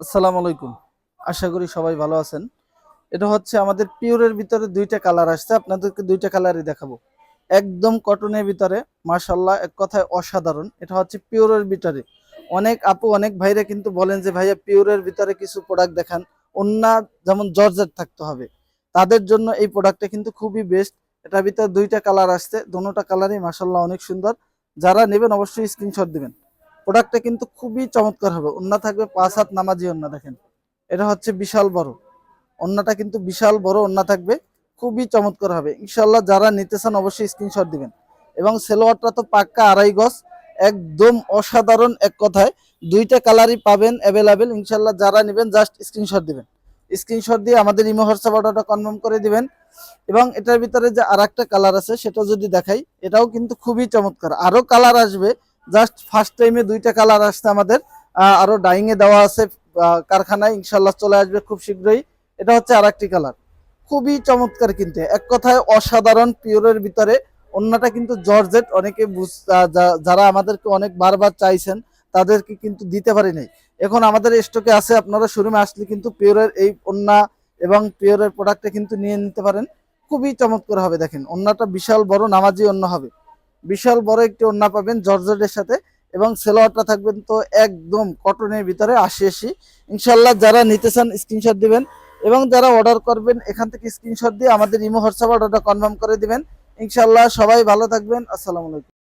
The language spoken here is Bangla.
আসসালামু আলাইকুম। আশা করি সবাই ভালো আছেন। এটা হচ্ছে আমাদের পিওরের ভিতরে দুইটা কালার আসছে। আপনাদেরকে দুইটা কালারই দেখাবো। একদম কটনের ভিতরে মাশাল্লাহ এক কথায় অসাধারণ। এটা হচ্ছে পিওরের ভিতরে। অনেক আপু, অনেক ভাইরা কিন্তু বলেন যে, ভাইয়া, পিওরের ভিতরে কিছু প্রোডাক্ট দেখান। অন্য যেমন জর্জেট থাকতে হবে। তাদের জন্য এই প্রোডাক্টটা কিন্তু খুবই বেস্ট এটার ভিতরে দুইটা কালার আসছে। দুটোটা কালারই মাশাল্লাহ অনেক সুন্দর। যারা নেবেন অবশ্যই স্ক্রিনশট দিবেন। প্রোডাক্টটা কিন্তু খুবই চমৎকার হবে। অন্য থাকবে পাঁচ হাত নামাজি অন্য দেখেন। এটা হচ্ছে বিশাল বড়। অন্যটা কিন্তু বিশাল বড় অন্য থাকবে, খুবই চমৎকার হবে। ইনশাল্লাহ যারা নিতে চান অবশ্যই স্ক্রিনশট দিবেন। এবং সেলোয়ারটা তো পাক্কা আড়াই গজ, একদম অসাধারণ এক কথায়। দুইটা কালারই পাবেন অ্যাভেলেবেল ইনশাল্লাহ যারা নেবেন জাস্ট স্ক্রিনশট দিবেন। স্ক্রিনশট দিয়ে আমাদের ইমো হোয়াটসঅ্যাপ অর্ডারটা কনফার্ম করে দিবেন। এবং এটার ভিতরে যে আর কালার আছে, সেটা যদি দেখাই, এটাও কিন্তু খুবই চমৎকার। আরও কালার আসবে জাস্ট ফার্স্ট টাইমে দুইটা কালার আসছে আমাদের। আহ, আরও ডাইং এ দেওয়া আছে কারখানায় ইনশাল্লাহ চলে আসবে খুব শীঘ্রই। এটা হচ্ছে আর একটি কালার খুবই চমৎকার কিন্তু। এক কথায় অসাধারণ পিওরের ভিতরে। অন্যটা কিন্তু জর্জেট। অনেকে যারা আমাদেরকে অনেক বারবার চাইছেন তাদেরকে কিন্তু দিতে পারি নাই। এখন আমাদের স্টকে আছে আপনারা শোরুমে আসলে কিন্তু পিওরের এই অন্যা এবং পিওরের প্রোডাক্টটা কিন্তু নিয়ে নিতে পারেন। খুবই চমৎকার হবে দেখেন। অন্যটা বিশাল বড় নামাজি অন্য হবে। বিশাল বড় একটি ওড়না পাবেন জর্জেটের সাথে এবং সেলোয়ারটা থাকবেন তো একদম কটনের ভিতরে আশি আশি। ইনশাল্লাহ যারা নিতে চান স্ক্রিনশট দিবেন এবং যারা অর্ডার করবেন, এখান থেকে স্ক্রিনশট দিয়ে আমাদের ইমো হোয়াটসঅ্যাপ অর্ডারটা কনফার্ম করে দিবেন। ইনশাল্লাহ সবাই ভালো থাকবেন। আসসালামু আলাইকুম।